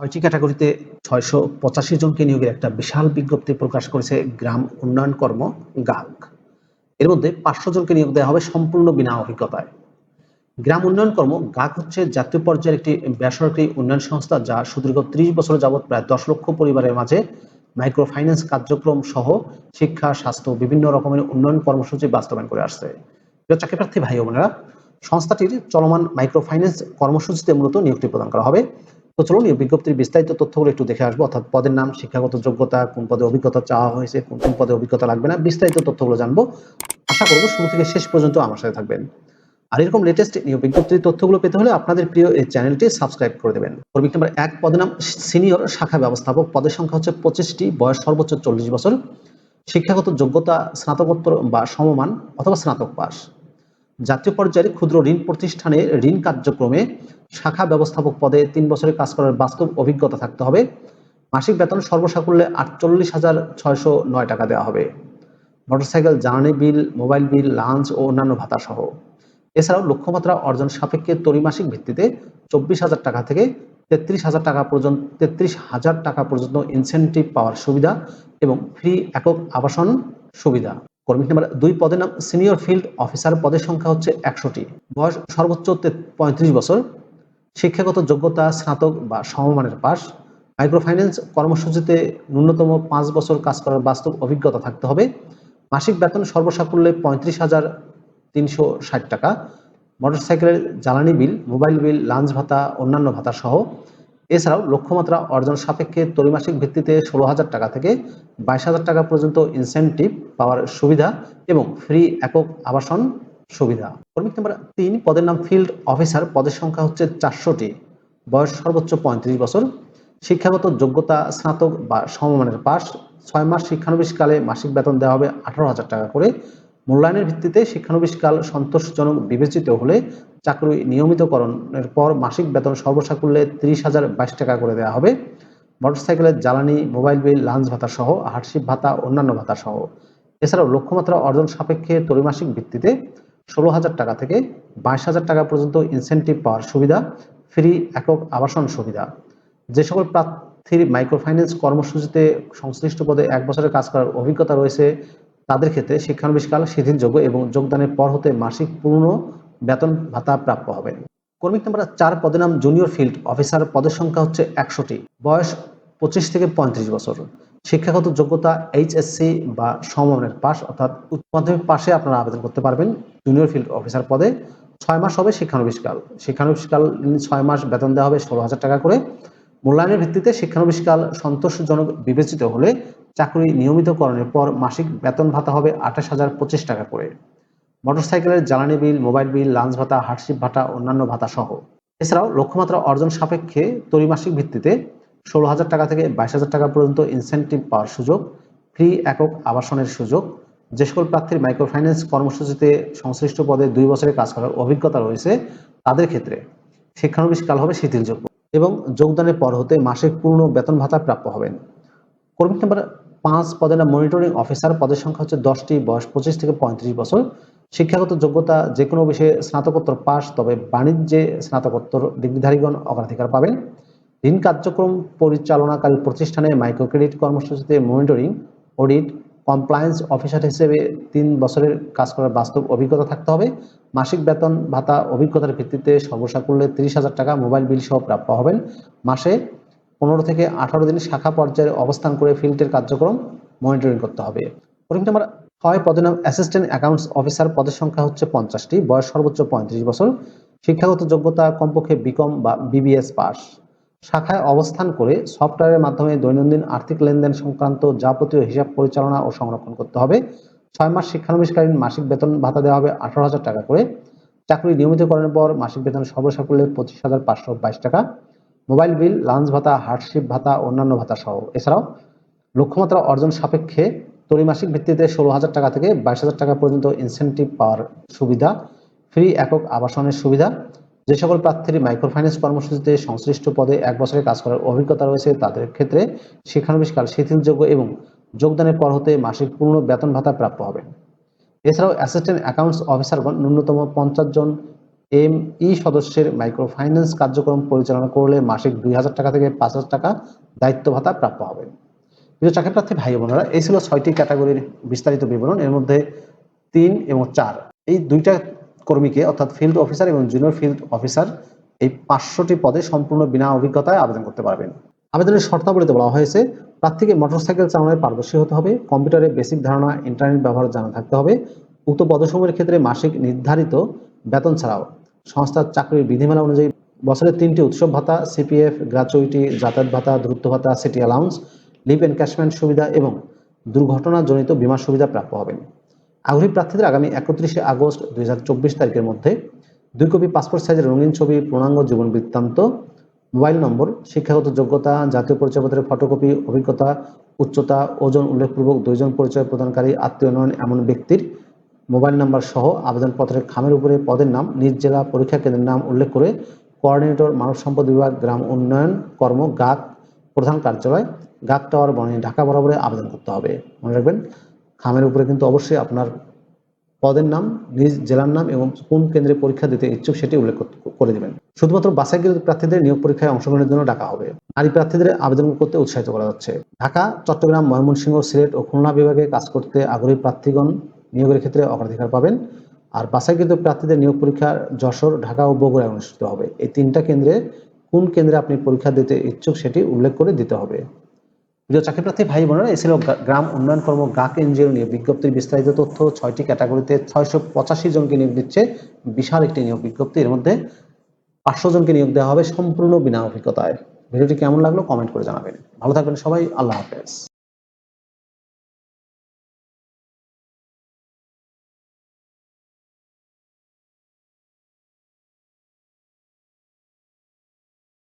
ছয়টি ক্যাটাগরিতে ছয়শো পঁচাশি জনকে নিয়োগের একটা বিশাল বিজ্ঞপ্তি প্রকাশ করেছে গ্রাম উন্নয়ন কর্ম গাক এর মধ্যে পাঁচশো জনকে নিয়োগ দেওয়া হবে সম্পূর্ণ বিনা অভিজ্ঞতায়। গ্রাম উন্নয়ন কর্ম গাক হচ্ছে জাতীয় পর্যায়ের একটি বেসরকারি উন্নয়ন সংস্থা যা সুদীর্ঘ ত্রিশ বছর যাবৎ প্রায় দশ লক্ষ পরিবারের মাঝে মাইক্রো ফাইন্যান্স কার্যক্রম সহ শিক্ষা, স্বাস্থ্য, বিভিন্ন রকমের উন্নয়ন কর্মসূচি বাস্তবায়ন করে আসছে। প্রিয় চাকরিপ্রার্থী ভাই বোনেরা, সংস্থাটির চলমান মাইক্রো ফাইন্যান্স কর্মসূচিতে মূলত নিয়োগটি প্রদান করা হবে। তো চলুন, এই বিজ্ঞপ্তির বিস্তারিত তথ্যগুলো একটু দেখে আসব। অর্থাৎ পদের নাম, শিক্ষাগত যোগ্যতা, কোন পদে অভিজ্ঞতা চাওয়া হয়েছে, কোন কোন পদে অভিজ্ঞতা লাগবে না, বিস্তারিত তথ্যগুলো জানব। আশা করব শুরু থেকে শেষ পর্যন্ত আমার সাথে থাকবেন। আর এরকম লেটেস্ট নিয়োগ বিজ্ঞপ্তির তথ্যগুলো পেতে হলে আপনাদের প্রিয় এই চ্যানেলটি সাবস্ক্রাইব করে দেবেন। কর্মী নাম্বার এক পদের নাম সিনিয়র শাখা ব্যবস্থাপক। পদের সংখ্যা হচ্ছে পঁচিশটি, বয়স সর্বোচ্চ চল্লিশ বছর। শিক্ষাগত যোগ্যতা, স্নাতকোত্তর বা সমমান অথবা স্নাতক পাস জাতীয় পর্যায়ের ক্ষুদ্র ঋণ প্রতিষ্ঠানে ঋণ কার্যক্রমে শাখা ব্যবস্থাপক পদে তিন বছরের কাজ করার বাস্তব অভিজ্ঞতা থাকতে হবে। মাসিক বেতন সর্বসাকুল্যে আটচল্লিশ হাজার ছয়শো নয় টাকা দেওয়া হবে। মোটরসাইকেল, জ্বালানি বিল, মোবাইল বিল, লাঞ্চ ও অন্যান্য ভাতা সহ। এছাড়াও লক্ষ্যমাত্রা অর্জন সাপেক্ষে ত্রিমাসিক ভিত্তিতে চব্বিশ হাজার টাকা থেকে তেত্রিশ হাজার টাকা পর্যন্ত, তেত্রিশ হাজার টাকা পর্যন্ত ইনসেন্টিভ পাওয়ার সুবিধা এবং ফ্রি একক আবাসন সুবিধা। কর্মী নাম্বার দুই পদের নাম সিনিয়র ফিল্ড অফিসার পদের সংখ্যা হচ্ছে একশোটি। বয়স সর্বোচ্চ পঁয়ত্রিশ বছর। শিক্ষাগত যোগ্যতা, স্নাতক বা সমমানের পাস মাইক্রোফাইন্যান্স কর্মসূচিতে ন্যূনতম পাঁচ বছর কাজ করার বাস্তব অভিজ্ঞতা থাকতে হবে। মাসিক বেতন সর্বসাকুল্যে পঁয়ত্রিশ হাজার তিনশো ষাট টাকা। মোটরসাইকেলের জ্বালানি বিল মোবাইল বিল লাঞ্চ ভাতা, অন্যান্য ভাতা সহ। এছাড়াও লক্ষ্যমাত্রা অর্জন সাপেক্ষে ত্রৈমাসিক ভিত্তিতে ষোলো হাজার টাকা থেকে বাইশ হাজার টাকা পর্যন্ত ইনসেন্টিভ পাওয়ার সুবিধা এবং ফ্রি একক আবাসন সুবিধা। কর্মী নাম্বার তিন, পদের নাম ফিল্ড অফিসার পদের সংখ্যা হচ্ছে চারশোটি। বয়স সর্বোচ্চ পঁয়ত্রিশ বছর। শিক্ষাগত যোগ্যতা স্নাতক বা সমমানের পাশ। ছয় মাস শিক্ষানবিশকালে মাসিক বেতন দেওয়া হবে আঠারো হাজার টাকা করে। মূল্যায়নের ভিত্তিতে শিক্ষানবিশকাল সন্তোষজনক বিবেচিত হলে চাকরি নিয়মিতকরণের পর মাসিক বেতন সর্বসাকুল্যে তিরিশ হাজার বাইশ টাকা করে দেওয়া হবে। মোটরসাইকেলের জ্বালানি, মোবাইল বিল, লাঞ্চ ভাতা সহ হার্ডশিপ ভাতা, অন্যান্য ভাতা সহ। এছাড়াও লক্ষ্যমাত্রা অর্জন সাপেক্ষে ত্রৈমাসিক ভিত্তিতে ষোলো হাজার টাকা থেকে বাইশ হাজার টাকা পর্যন্ত ইনসেন্টিভ পাওয়ার সুবিধা, ফ্রি একক আবাসন সুবিধা। যে সকল প্রার্থীর মাইক্রোফাইন্যান্স কর্মসূচিতে সংশ্লিষ্ট পদে এক বছরের কাজ করার অভিজ্ঞতা রয়েছে তাদের ক্ষেত্রে শিক্ষানবিশকাল শিথিলযোগ্য এবং যোগদানের পর হতে মাসিক পূর্ণ বেতন ভাতা প্রাপ্য হবে। কর্মী নাম্বার চার পদের নাম জুনিয়র ফিল্ড অফিসার পদের সংখ্যা হচ্ছে একশোটি বয়স পঁচিশ থেকে পঁয়ত্রিশ বছর। শিক্ষাগত যোগ্যতা এইচএসসি বা সমমানের পাস অর্থাৎ উচ্চ মাধ্যমিক পাশে আপনারা আবেদন করতে পারবেন জুনিয়র ফিল্ড অফিসার পদে। ছয় মাস হবে শিক্ষানবিশকাল। শিক্ষানবিশকাল ছয় মাস বেতন দেওয়া হবে ষোলো হাজার টাকা করে। মূল্যায়নের ভিত্তিতে শিক্ষানবিশকাল সন্তোষজনক বিবেচিত হলে চাকরি নিয়মিতকরণের পর মাসিক বেতন ভাতা হবে আঠাশ হাজার পঁচিশ টাকা করে। মোটরসাইকেলের জ্বালানি বিল, মোবাইল বিল, লাঞ্চ ভাতা হার্ডশিপ ভাতা, অন্যান্য ভাতা সহ। এছাড়াও লক্ষ্যমাত্রা অর্জন সাপেক্ষে ত্রৈমাসিক ভিত্তিতে ষোলো হাজার টাকা থেকে বাইশ হাজার টাকা পর্যন্ত ইনসেন্টিভ পাওয়ার সুযোগ ফ্রি একক আবাসনের সুযোগ। যে সকল প্রার্থীর মাইক্রোফাইন্যান্স কর্মসূচিতে সংশ্লিষ্ট পদে দুই বছরের কাজ করার অভিজ্ঞতা রয়েছে, তাদের ক্ষেত্রে শিক্ষানবিশকাল হবে শিথিলযোগ্য এবং যোগদানের পর হতে মাসিক পূর্ণ বেতন ভাতা প্রাপ্য হবেন। কর্মী নাম্বার পাঁচ পদের নাম মনিটরিং অফিসার পদের সংখ্যা হচ্ছে দশটি, বয়স পঁচিশ থেকে পঁয়ত্রিশ বছর। শিক্ষাগত যোগ্যতা যে কোনো বিষয়ে স্নাতকোত্তর পাস, তবে বাণিজ্যে স্নাতকোত্তর ডিগ্রিধারীগণ অগ্রাধিকার পাবেন। ঋণ কার্যক্রম পরিচালনাকারী প্রতিষ্ঠানে মাইক্রো ক্রেডিট কর্মসূচিতে মনিটরিং অডিট কমপ্লায়েন্স অফিসার হিসেবে তিন বছরের কাজ করার বাস্তব অভিজ্ঞতা থাকতে হবে। মাসিক বেতন ভাতা অভিজ্ঞতার ভিত্তিতে সর্বসাকুল্যে তিরিশ হাজার টাকা মোবাইল বিল সহ প্রাপ্য হবেন। মাসে পনেরো থেকে আঠারো দিন শাখা পর্যায়ে অবস্থান করে ফিল্ডের কার্যক্রম মনিটরিং করতে হবে। পরীক্ষা নাম্বার, ছয় পদের নাম অ্যাসিস্ট্যান্ট অ্যাকাউন্টস অফিসার পদের সংখ্যা হচ্ছে পঞ্চাশটি, বয়স সর্বোচ্চ পঁয়ত্রিশ বছর, শিক্ষাগত যোগ্যতা কমপক্ষে বিকম বা বিবিএস পাস। শাখায় অবস্থান করে সফটওয়্যারের মাধ্যমে দৈনন্দিন আর্থিক লেনদেন সংক্রান্ত যাবতীয় হিসাব পরিচালনা ও সংরক্ষণ করতে হবে। ছয় মাস শিক্ষানবিশকালীন মাসিক বেতন ভাতা দেওয়া হবে আঠারো হাজার টাকা করে। চাকরি নিয়মিতকরণের পর মাসিক বেতন সর্বসাকুল্যে পঁচিশ হাজার পাঁচশো বাইশ টাকা। মোবাইল বিল, লাঞ্চ ভাতা হার্ডশিপ ভাতা, অন্যান্য ভাতা সহ। এছাড়াও লক্ষ্যমাত্রা অর্জন সাপেক্ষে ত্রৈমাসিক ভিত্তিতে ষোলো হাজার টাকা থেকে বাইশ হাজার টাকা পর্যন্ত ইনসেন্টিভ পাওয়ার সুবিধা ফ্রি একক আবাসনের সুবিধা। যে সকল প্রার্থীর মাইক্রোফাইন্যান্স কর্মসূচিতে সংশ্লিষ্ট পদে এক বছরে কাজ করার অভিজ্ঞতা রয়েছে, তাদের ক্ষেত্রে শিক্ষানবিশকাল শিথিলযোগ্য এবং যোগদানের পর হতে মাসিক পূর্ণ বেতন ভাতা প্রাপ্য হবে। এছাড়াও অ্যাসিস্ট্যান্ট অ্যাকাউন্টস অফিসারগণ ন্যূনতম পঞ্চাশ জন এম ই সদস্যের মাইক্রো ফাইন্যান্স কার্যক্রম পরিচালনা করলে মাসিক দুই হাজার টাকা থেকে পাঁচ হাজার টাকা দায়িত্ব ভাতা প্রাপ্য হবে। প্রিয় চাকরি প্রার্থী ভাই বোনেরা, এই ছিল ছয়টি ক্যাটাগরির বিস্তারিত বিবরণ। এর মধ্যে তিন এবং চার। এই দুইটা কর্মীকে, অর্থাৎ ফিল্ড অফিসার এবং জুনিয়র ফিল্ড অফিসার এই পাঁচশোটি পদে সম্পূর্ণ বিনা অভিজ্ঞতায় আবেদন করতে পারবেন। আবেদনের শর্তাবলীতে বলা হয়েছে, প্রার্থীকে মোটরসাইকেল চালানোয় পারদর্শী হতে হবে কম্পিউটারে বেসিক ধারণা ইন্টারনেট ব্যবহার জানা থাকতে হবে। উক্ত পদসমূহের ক্ষেত্রে মাসিক নির্ধারিত বেতন ছাড়াও সংস্থার চাকরির বিধিমালা অনুযায়ী বছরে তিনটি উৎসব ভাতা সিপিএফ গ্রাচুইটি যাতায়াত ভাতা, দ্রুত ভাতা সিটি অ্যালাউন্স লিভ এনক্যাশমেন্ট সুবিধা এবং দুর্ঘটনাজনিত বীমা সুবিধা প্রাপ্য হবেন। আগ্রহী প্রার্থীদের আগামী একত্রিশে আগস্ট দুই তারিখের মধ্যে দুই কপি পাসপোর্ট সাইজের রঙিন ছবি, পূর্ণাঙ্গ জীবন বৃত্তান্ত, মোবাইল নম্বর, শিক্ষাগত যোগ্যতা, জাতীয় পরিচয়পত্রের ফটোকপি অভিজ্ঞতা, উচ্চতা, ওজন উল্লেখপূর্বক দুইজন পরিচয় প্রদানকারী, আত্মীয় নন এমন ব্যক্তির মোবাইল নাম্বার সহ আবেদনপত্রের খামের উপরে পদের নাম, নিজ জেলা পরীক্ষা কেন্দ্রের নাম উল্লেখ করে কোঅর্ডিনেটর মানব সম্পদ বিভাগ গ্রাম উন্নয়ন কর্ম গাক প্রধান কার্যালয় গাক টাওয়ার বনানী ঢাকা বরাবরে আবেদন করতে হবে। মনে রাখবেন, খামের উপরে কিন্তু অবশ্যই আপনার পদের নাম, নিজ জেলার নাম এবং কোন কেন্দ্রে পরীক্ষা দিতে ইচ্ছুক সেটি উল্লেখ করে দেবেন। শুধুমাত্র বাছাইকৃত প্রার্থীদের নিয়োগ পরীক্ষায় অংশগ্রহণের জন্য ডাকা হবে। নারী প্রার্থীদের আবেদন করতে উৎসাহিত করা হচ্ছে। ঢাকা, চট্টগ্রাম, ময়মনসিংহ, সিলেট ও খুলনা বিভাগে কাজ করতে আগ্রহী প্রার্থীগণ নিয়োগের ক্ষেত্রে অগ্রাধিকার পাবেন। আর বাছাইকৃত প্রার্থীদের নিয়োগ পরীক্ষা যশোর, ঢাকা ও বগুড়ায় অনুষ্ঠিত হবে। এই তিনটা কেন্দ্রে কোন কেন্দ্রে আপনি পরীক্ষা দিতে ইচ্ছুক সেটি উল্লেখ করে দিতে হবে। প্রিয় চাকরি প্রার্থী ভাই বোনেরা এই ছিল গ্রাম উন্নয়ন কর্ম গাক এনজিও নিয়ে বিজ্ঞপ্তির বিস্তারিত তথ্য। ছয়টি ক্যাটাগরিতে ছয়শো পঁচাশি জনকে নিয়োগ দিচ্ছে। বিশাল একটি নিয়োগ বিজ্ঞপ্তি। এর মধ্যে পাঁচশো জনকে নিয়োগ দেওয়া হবে সম্পূর্ণ বিনা অভিজ্ঞতায়। ভিডিওটি কেমন লাগল কমেন্ট করে জানাবেন। ভালো থাকবেন সবাই। আল্লাহ হাফেজ।